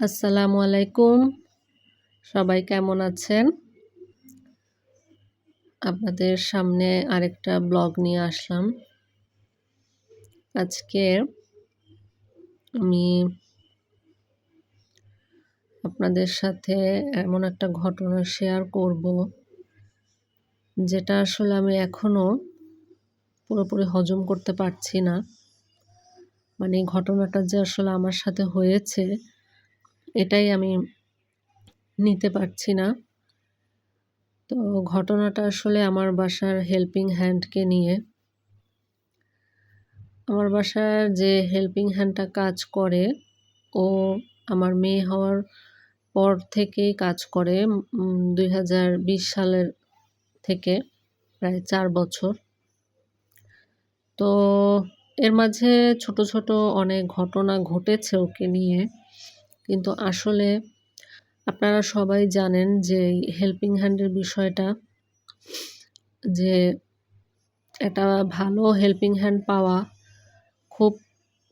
আসসালামু আলাইকুম। সবাই কেমন আছেন? আপনাদের সামনে আরেকটা ব্লগ নিয়ে আসলাম। আজকে আমি আপনাদের সাথে এমন একটা ঘটনা শেয়ার করব, যেটা আসলে আমি এখনও পুরোপুরি হজম করতে পারছি না। মানে ঘটনাটা যে আসলে আমার সাথে হয়েছে এটাই আমি নিতে পারছি না। তো ঘটনাটা আসলে আমার বাসার হেল্পিং হ্যান্ডকে নিয়ে। আমার বাসার যে হেল্পিং হ্যান্ডটা কাজ করে, ও আমার মেয়ে হওয়ার পর থেকেই কাজ করে দুই হাজার বিশ সালের থেকে, প্রায় চার বছর। তো এর মাঝে ছোট ছোট অনেক ঘটনা ঘটেছে ওকে নিয়ে। কিন্তু আসলে আপনারা সবাই জানেন যে হেল্পিং হ্যান্ডের বিষয়টা, যে একটা ভালো হেল্পিং হ্যান্ড পাওয়া খুব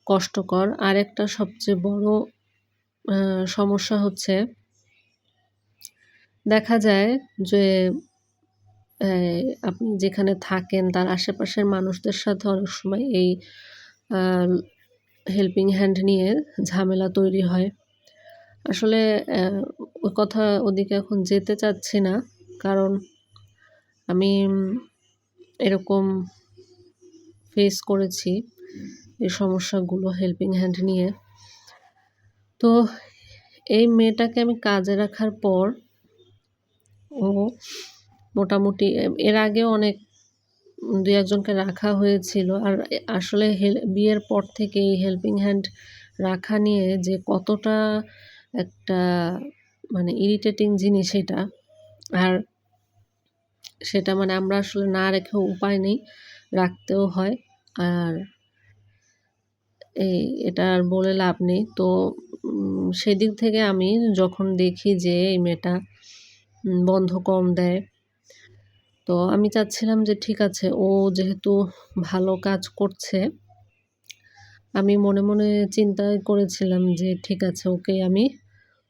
কষ্টকর। আর একটা সবচেয়ে বড় সমস্যা হচ্ছে, দেখা যায় যে আপনি যেখানে থাকেন, তার আশেপাশের মানুষদের সাথে অনেক সময় এই হেল্পিং হ্যান্ড নিয়ে ঝামেলা তৈরি হয়। আসলে ওই কথা ওদিকে এখন যেতে চাচ্ছি না। কারণ আমি এরকম ফেস করেছি এই সমস্যাগুলো হেল্পিং হ্যান্ড নিয়ে। তো এই মেয়েটাকে আমি কাজে রাখার পর ও মোটামুটি, এর আগে অনেক দু একজনকে রাখা হয়েছিল। আর আসলে বিয়ের পর থেকে এই হেল্পিং হ্যান্ড রাখা নিয়ে যে কতটা একটা মানে ইরিটেটিং জিনিস এটা। আর সেটা মানে আমরা আসলে না রেখেও উপায় নেই, রাখতেও হয়। আর এই এটা আর বলে লাভ নেই। তো সেদিক থেকে আমি যখন দেখি যে এই মেয়েটা বন্ধ কম দেয়, তো আমি চাচ্ছিলাম যে ঠিক আছে, ও যেহেতু ভালো কাজ করছে, আমি মনে মনে চিন্তা করেছিলাম যে ঠিক আছে, ওকে আমি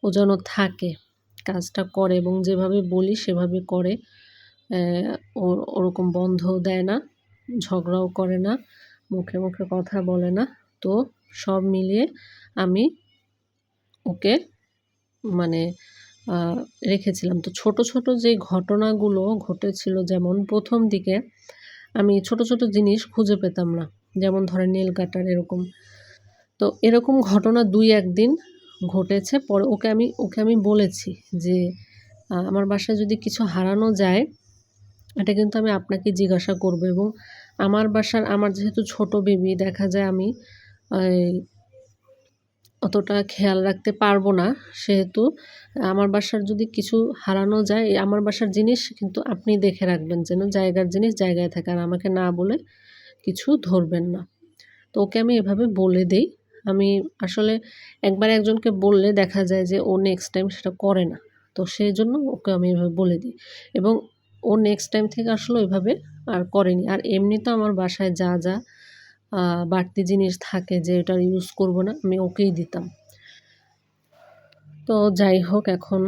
ও যেন থাকে, কাজটা করে এবং যেভাবে বলি সেভাবে করে। ওরকম বন্ধ দেয় না, ঝগড়াও করে না, মুখে মুখে কথা বলে না। তো সব মিলিয়ে আমি ওকে মানে রেখেছিলাম। তো ছোট ছোট যে ঘটনাগুলো ঘটেছিল, যেমন প্রথম দিকে আমি ছোট ছোট জিনিস খুঁজে পেতাম না। যেমন ধরেন নীল কাটার এরকম। তো এরকম ঘটনা দুই একদিন ঘটেছে, পরে ওকে আমি ওকে আমি বলেছি যে আমার বাসায় যদি কিছু হারানো যায়, এটা কিন্তু আমি আপনাকে জিজ্ঞাসা করব এবং আমার বাসার, আমার যেহেতু ছোট বেবি দেখা যায় আমি অতটা খেয়াল রাখতে পারব না। সেহেতু আমার বাসার যদি কিছু হারানো যায় আমার বাসার জিনিস কিন্তু আপনি দেখে রাখবেন যেন জায়গার জিনিস জায়গায় থাকে, আর আমাকে না বলে কিছু ধরবেন না। তো ওকে আমি এভাবে বলে দেই। আমি আসলে একবার একজনকে বললে দেখা যায় যে ও নেক্সট টাইম সেটা করে না। তো সেই জন্য ওকে আমি এভাবে বলে দিই। এবং ও নেক্সট টাইম থেকে আসলে ওইভাবে আর করেনি। আর এমনি তো আমার বাসায় যা যা বাড়তি জিনিস থাকে যে এটা ইউজ করব না, আমি ওকেই দিতাম। তো যাই হোক এখন।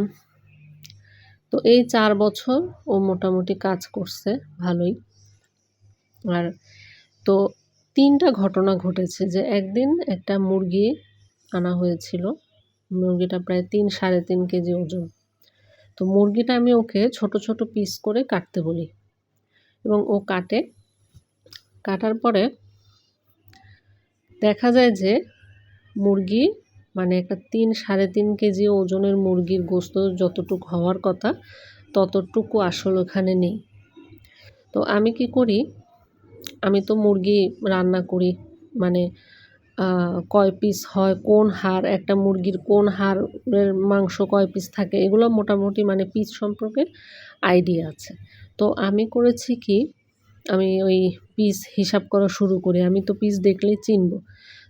তো এই চার বছর ও মোটামুটি কাজ করছে, ভালোই। আর তো তিনটা ঘটনা ঘটেছে যে একদিন একটা মুরগি আনা হয়েছিল। মুরগিটা প্রায় তিন, সাড়ে তিন কেজি ওজন। তো মুরগিটা আমি ওকে ছোট ছোট পিস করে কাটতে বলি এবং ও কাটে। কাটার পরে দেখা যায় যে মুরগি মানে একটা তিন, সাড়ে তিন কেজি ওজনের মুরগির গোস্ত যতটুকু হওয়ার কথা ততটুকু আসল ওখানে নেই। তো আমি কি করি আমি তো মুরগি রান্না করি। মানে কয় পিস হয়, কোন হাড়, একটা মুরগির কোন হাড়ের মাংস কয় পিস থাকে, এগুলো মোটামুটি মানে পিস সম্পর্কে আইডিয়া আছে। তো আমি করেছি কি, আমি ওই পিস হিসাব করা শুরু করি, আমি তো পিস দেখলেই চিনব।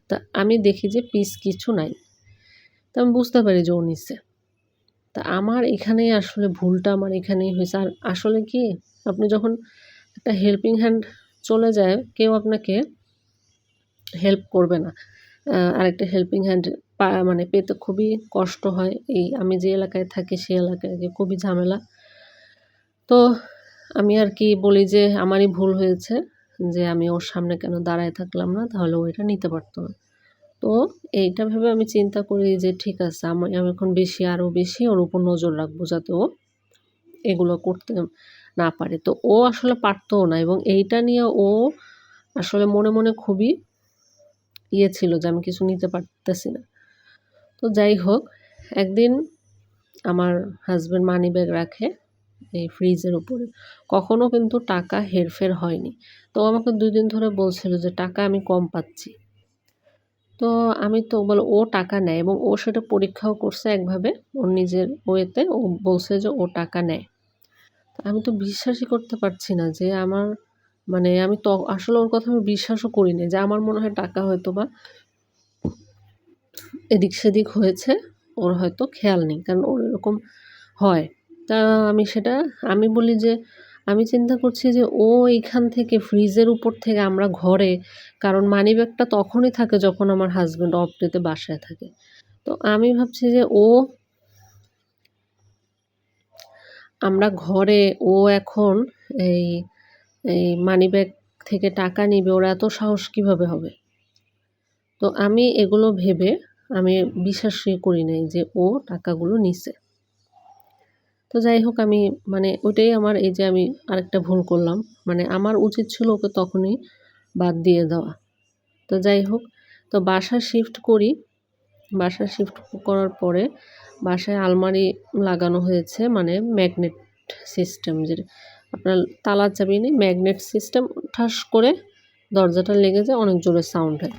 তা আমি দেখি যে পিস কিছু নাই। তা আমি বুঝতে পারি যে ও তা আমার এখানেই আসলে ভুলটা আমার এখানেই হয়েছে। আর আসলে কি, আপনি যখন একটা হেল্পিং হ্যান্ড চলে যায়, কেউ আপনাকে হেল্প করবে না। আরেকটা হেল্পিং হ্যান্ড মানে পেতে খুবই কষ্ট হয়। এই আমি যে এলাকায় থাকি সেই এলাকায় খুবই ঝামেলা। তো আমি আর কি বলি যে, আমারই ভুল হয়েছে যে আমি ওর সামনে কেন দাঁড়ায় থাকলাম না, তাহলে ও এটা নিতে পারতো না। তো এইটা ভেবে আমি চিন্তা করি যে, ঠিক আছে, আমি আমি এখন বেশি, আরও বেশি ওর উপর নজর রাখব যাতে ও এগুলো করতে না পারে। তো ও আসলে পারতও না এবং এইটা নিয়ে ও আসলে মনে মনে খুবই ইয়ে ছিল যে আমি কিছু নিতে পারতেছি না। তো যাই হোক, একদিন আমার হাজব্যান্ড মানি ব্যাগ রাখে এই ফ্রিজের উপরে। কখনো কিন্তু টাকা হেরফের হয়নি। তো আমাকে দুই দিন ধরে বলছিল যে, টাকা আমি কম পাচ্ছি। তো আমি তো বলো, ও টাকা নেয় এবং ও সেটা পরীক্ষাও করছে একভাবে। ওর নিজের ওয়েতে ও বলছে যে, ও টাকা নেয়। আমি তো বিশ্বাসই করতে পারছি না যে আমার মানে আমি তো আসলে ওর কথা আমি বিশ্বাসও করি না যে আমার মনে হয় টাকা হয়তো বা এদিক সেদিক হয়েছে, ওর হয়তো খেয়াল নেই, কারণ ওর এরকম হয়। তা আমি সেটা, আমি বলি যে, আমি চিন্তা করছি যে ও এইখান থেকে ফ্রিজের উপর থেকে আমরা ঘরে, কারণ মানি ব্যাগটা তখনই থাকে যখন আমার হাজব্যান্ড অফ ডেতে বাসায় থাকে। তো আমি ভাবছি যে ও আমরা ঘরে, ও এখন এই এই মানি ব্যাগ থেকে টাকা নিবে, ওরা এত সাহস কীভাবে হবে? তো আমি এগুলো ভেবে আমি বিশ্বাসই করি নাই যে ও টাকাগুলো নিছে। তো যাই হোক, আমি মানে ওইটাই আমার এই যে আমি আরেকটা ভুল করলাম। মানে আমার উচিত ছিল ওকে তখনই বাদ দিয়ে দেওয়া। তো যাই হোক, তো বাসা শিফট করি। বাসা শিফট করার পরে বাসায় আলমারি লাগানো হয়েছে মানে ম্যাগনেট সিস্টেম যে আপনার তালা চাবি নেই ম্যাগনেট সিস্টেম ঠাস করে দরজাটা লেগে যায়, অনেক জোরে সাউন্ড হয়।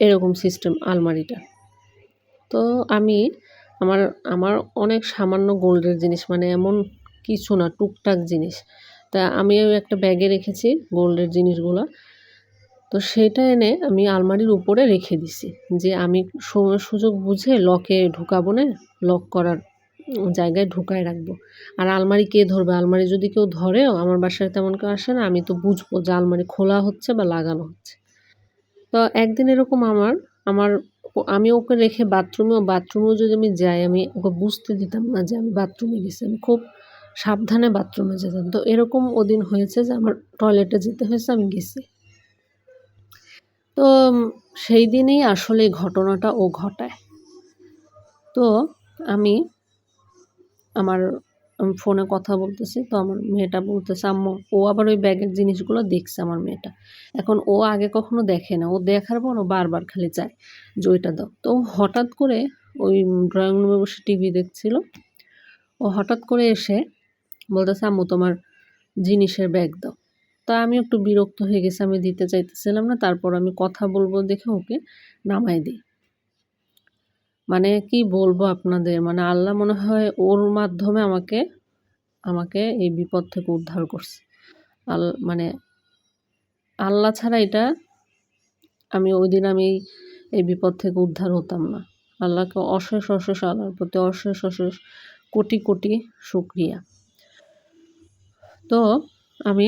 এরকম সিস্টেম আলমারিটা। তো আমি আমার আমার অনেক সামান্য গোল্ডের জিনিস মানে এমন কিছু না, টুকটাক জিনিস। তা আমি একটা ব্যাগে রেখেছি গোল্ডের জিনিসগুলো। তো সেটা এনে আমি আলমারির উপরে রেখে দিছি যে আমি সময় সুযোগ বুঝে লকে ঢুকাবো, না? লক করার জায়গায় ঢুকায় রাখব। আর আলমারি কে ধরবে? আলমারি যদি কেউ ধরেও আমার বাসায় তেমন কেউ আসে না, আমি তো বুঝব যে আলমারি খোলা হচ্ছে বা লাগানো হচ্ছে। তো একদিন এরকম আমার আমার আমি ওকে রেখে বাথরুমেও বাথরুমেও যদি আমি যাই, আমি ওকে বুঝতে দিতাম না যে আমি বাথরুমে গেছি, আমি খুব সাবধানে বাথরুমে যেতাম। তো এরকম ওদিন হয়েছে যে আমার টয়লেটে যেতে হয়েছে, আমি গেছি। তো সেই দিনেই আসলে ঘটনাটা ও ঘটায়। তো আমি আমার ফোনে কথা বলতেছি, তো আমার মেয়েটা বলতেছে, আম্মু, ও আবার ওই ব্যাগের জিনিসগুলো দেখছে আমার মেয়েটা। এখন ও আগে কখনো দেখে না। ও দেখার পর ও বারবার খালি চায় যে ওইটা দাও। তো হঠাৎ করে ওই ড্রয়িং রুমে বসে টিভি দেখছিল। ও হঠাৎ করে এসে বলতেছে, আম্মু, তোমার জিনিসের ব্যাগ দাও। তা আমি একটু বিরক্ত হয়ে গেছি, আমি দিতে চাইতেছিলাম না, তারপর আমি কথা বলব দেখে ওকে নামাই দিই। মানে কি বলব আপনাদের মানে আল্লাহ মনে হয় ওর মাধ্যমে আমাকে আমাকে এই বিপদ থেকে উদ্ধার করছে। আল মানে আল্লাহ ছাড়া এটা আমি ওই দিন আমি এই বিপদ থেকে উদ্ধার হতাম না। আল্লাহকে অশেষ অশেষ আল্লাহর প্রতি অশেষ অশেষ কোটি কোটি শুক্রিয়া। তো আমি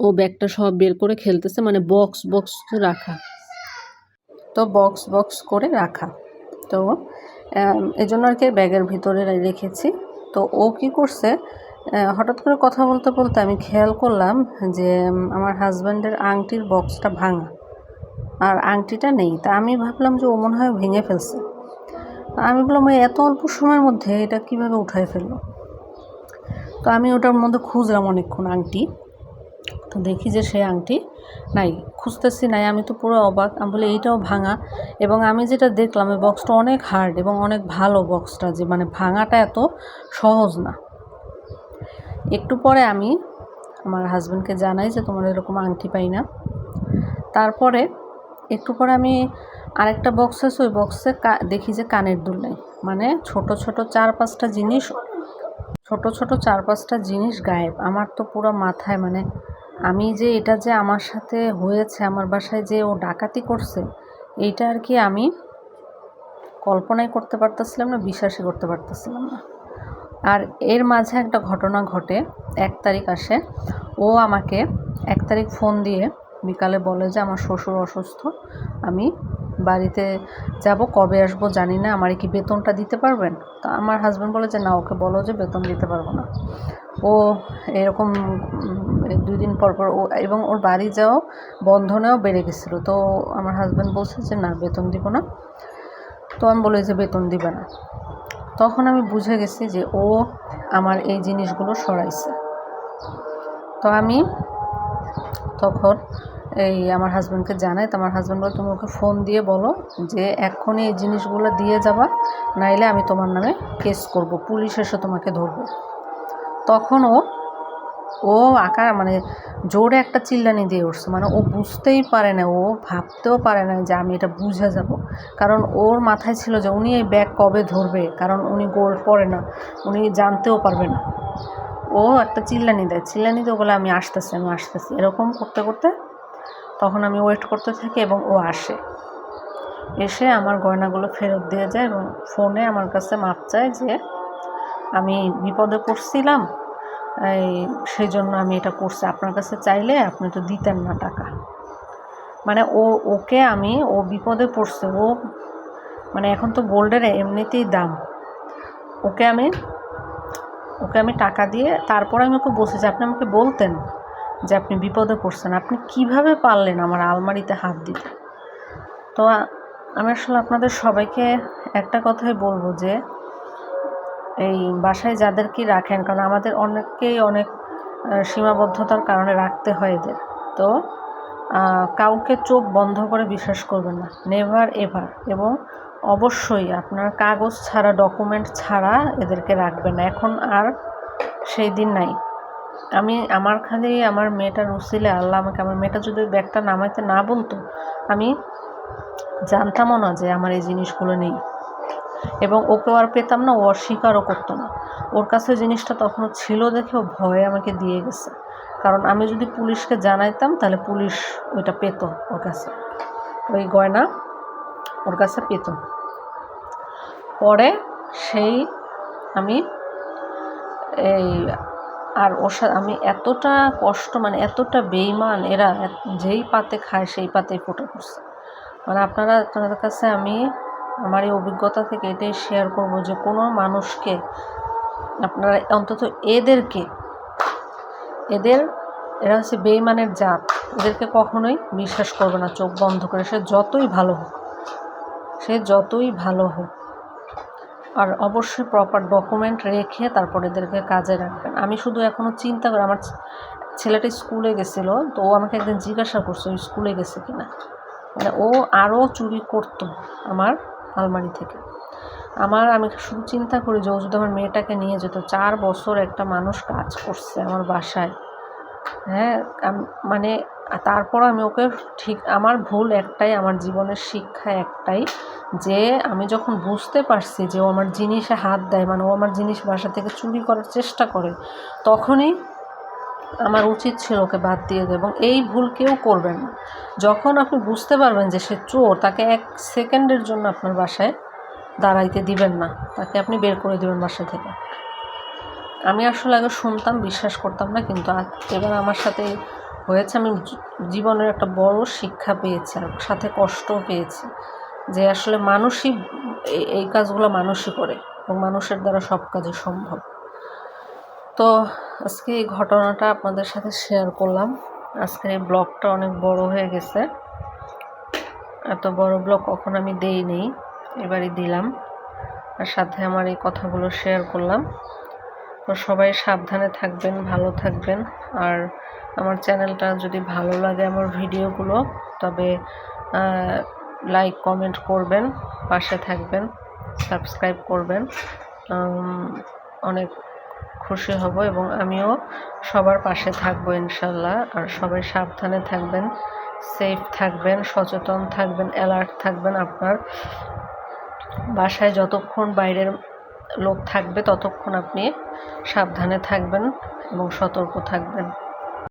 ও ব্যাগটা সব বের করে খেলতেছে মানে বক্স বক্স রাখা। তো বক্স বক্স করে রাখা। তো এই জন্য আর কি ব্যাগের ভিতরে রেখেছি। তো ও কি করছে হঠাৎ করে কথা বলতে বলতে আমি খেয়াল করলাম যে আমার হাজব্যান্ডের আংটির বক্সটা ভাঙা, আর আংটিটা নেই। তা আমি ভাবলাম যে ও মনে হয় ভেঙে ফেলছে। আমি বললাম ওই এত অল্প সময়ের মধ্যে এটা কীভাবে উঠায় ফেলল? তো আমি ওটার মধ্যে খুঁজলাম অনেকক্ষণ আংটি। তো দেখি যে সেই আংটি নাই, খুঁজতেছি নাই, আমি তো পুরো অবাক। আমি বলি, এইটাও ভাঙা? এবং আমি যেটা দেখলাম ওই বক্সটা অনেক হার্ড এবং অনেক ভালো বক্সটা যে মানে ভাঙাটা এত সহজ না। একটু পরে আমি আমার হাজব্যান্ডকে জানাই যে, তোমার এরকম আংটি পাই না। তারপরে একটু পরে আমি আরেকটা বক্স আছে, ওই বক্সে দেখি যে কানের দুল নেই মানে ছোট ছোট চার পাঁচটা জিনিস ছোট ছোট চার পাঁচটা জিনিস গায়েব। আমার তো পুরো মাথায় মানে আমি যে এটা যে আমার সাথে হয়েছে, আমার বাসায় যে ও ডাকাতি করছে, এইটা আর কি আমি কল্পনাই করতে পারতেছিলাম না, বিশ্বাসই করতে পারতেছিলাম না। আর এর মাঝে একটা ঘটনা ঘটে, এক তারিখ আসে, ও আমাকে এক তারিখ ফোন দিয়ে বিকালে বলে যে আমার শ্বশুর অসুস্থ, আমি বাড়িতে যাব, কবে আসব জানি না, আমার কি বেতনটা দিতে পারবেন? তো আমার হাজব্যান্ড বলে যে, না, ওকে বলো যে, বেতন দিতে পারব না। ও এরকম দুই দিন পর পর ও, এবং ওর বাড়ি যাও বন্ধনেও বেড়ে গেছিল। তো আমার হাজব্যান্ড বলছে যে, না, বেতন দিব না। তো আমি বলি যে, বেতন দিবে না। তখন আমি বুঝে গেছি যে, ও আমার এই জিনিসগুলো সরাইছে। তো আমি তখন এই আমার হাজব্যান্ডকে জানাই। তো আমার হাজব্যান্ড বলে, তুমি ওকে ফোন দিয়ে বলো যে এক্ষুনি এই জিনিসগুলো দিয়ে যাবা, নাইলে আমি তোমার নামে কেস করব, পুলিশ এসে তোমাকে ধরবে। তখন ও ও আকার মানে জোরে একটা চিল্লানি দিয়ে উঠছে। মানে ও বুঝতেই পারে না, ও ভাবতেও পারে না যে আমি এটা বুঝে যাব। কারণ ওর মাথায় ছিল যে উনি এই ব্যাগ কবে ধরবে, কারণ উনি গোল্ড পরে না, উনি জানতেও পারবে না। ও একটা চিল্লানি দেয়। চিল্লানি দিয়ে বলে, আমি আসতেছি আমি আসতেছি। এরকম করতে করতে তখন আমি ওয়েট করতে থাকি এবং ও আসে। এসে আমার গয়নাগুলো ফেরত দিয়ে যায় এবং ফোনে আমার কাছে মাপ চায় যে আমি বিপদে পড়ছিলাম, এই সেই জন্য আমি এটা করছি। আপনার কাছে চাইলে আপনি তো দিতেন না টাকা। মানে ও, ওকে আমি, ও বিপদে পড়ছে, ও মানে এখন তো গোল্ডের এমনিতেই দাম। ওকে আমি ওকে আমি টাকা দিয়ে তারপর আমি ওকে বসেছি আপনি আমাকে বলতেন যে আপনি বিপদে পড়ছেন, আপনি কীভাবে পারলেন আমার আলমারিতে হাত দিতে? তো আমি আসলে আপনাদের সবাইকে একটা কথাই বলব যে, এই বাসায় যাদেরকে রাখেন, কারণ আমাদের অনেককেই অনেক সীমাবদ্ধতার কারণে রাখতে হয় এদের। তো কাউকে চোখ বন্ধ করে বিশ্বাস করবেন না। নেভার এভার এবং অবশ্যই আপনার কাগজ ছাড়া ডকুমেন্ট ছাড়া এদেরকে রাখবেন এখন আর সেই দিন নাই। আমি আমার খালি আমার মেয়েটা উসিলে আল্লাহ আমাকে, আমার মেয়েটা যদি ব্যাগটা নামাইতে না বলতো, আমি জানতামও না যে আমার এই জিনিসগুলো নেই। এবং ওকেও আর পেতাম না, ও অস্বীকারও করতো না। ওর কাছে জিনিসটা তখনও ছিল দেখে ও ভয়ে আমাকে দিয়ে গেছে। কারণ আমি যদি পুলিশকে জানাইতাম, তাহলে পুলিশ ওইটা পেত ওর কাছে। ওই গয়না ওর কাছে পেত। পরে সেই আমি এই আর সাথে আমি এতটা কষ্ট মানে এতটা বেইমান এরা যেই পাতে খায় সেই পাতেই ফোটা করছে মানে আপনারা, আপনাদের কাছে আমি আমার এই অভিজ্ঞতা থেকে এটাই শেয়ার করব যে কোনো মানুষকে, আপনারা অন্তত এদেরকে, এদের, এরা হচ্ছে বেইমানের জাত, এদেরকে কখনোই বিশ্বাস করবে না, চোখ বন্ধ করে, সে যতই ভালো হোক, সে যতই ভালো হোক। আর অবশ্যই প্রপার ডকুমেন্ট রেখে তারপরে এদেরকে কাজে রাখবেন। আমি শুধু এখনও চিন্তা করি, আমার ছেলেটা স্কুলে গেছিল, তো ও আমাকে একদিন জিজ্ঞাসা করছে স্কুলে গেছে কিনা। মানে ও আরও চুরি করতো আমার আলমারি থেকে। আমার, আমি শুধু চিন্তা করি যে ও যদি আমার মেয়েটাকে নিয়ে যেত। চার বছর একটা মানুষ কাজ করছে আমার বাসায়। হ্যাঁ মানে তারপর আমি ওকে ঠিক, আমার ভুল একটাই, আমার জীবনের শিক্ষা একটাই যে আমি যখন বুঝতে পারছি যে ও আমার জিনিসে হাত দেয় মানে ও আমার জিনিস বাসা থেকে চুরি করার চেষ্টা করে, তখনই আমার উচিত ছিল ওকে বাদ দিয়ে দেবো এবং এই ভুল কেউ করবেন না। যখন আপনি বুঝতে পারবেন যে সে চোর, তাকে এক সেকেন্ডের জন্য আপনার বাসায় দাঁড়াইতে দিবেন না, তাকে আপনি বের করে দেবেন বাসা থেকে। আমি আসলে আগে শুনতাম, বিশ্বাস করতাম না, কিন্তু এবার আমার সাথে হয়েছে, আমি জীবনের একটা বড় শিক্ষা পেয়েছি আর সাথে কষ্টও পেয়েছি যে আসলে মানুষই এই- কাজগুলো মানুষই করে এবং মানুষের দ্বারা সব কাজই সম্ভব। তো আজকে এই ঘটনাটা আপনাদের সাথে শেয়ার করলাম। আজকের এই ব্লগটা অনেক বড় হয়ে গেছে। এত বড় ব্লগ কখন আমি দেইনি, এবারই দিলাম আর সাথে আমার এই কথাগুলো শেয়ার করলাম। তো সবাই সাবধানে থাকবেন, ভালো থাকবেন আর আমার চ্যানেলটা যদি ভালো লাগে আমার ভিডিওগুলো, তবে লাইক কমেন্ট করবেন, পাশে থাকবেন সাবস্ক্রাইব করবেন। অনেক খুশি হব এবং আমিও সবার পাশে থাকব ইনশাল্লাহ। আর সবাই সাবধানে থাকবেন সেফ থাকবেন, সচেতন থাকবেন অ্যালার্ট থাকবেন আপনার। বাসায় যতক্ষণ বাইরের লোক থাকবে, ততক্ষণ আপনি সাবধানে থাকবেন এবং সতর্ক থাকবেন।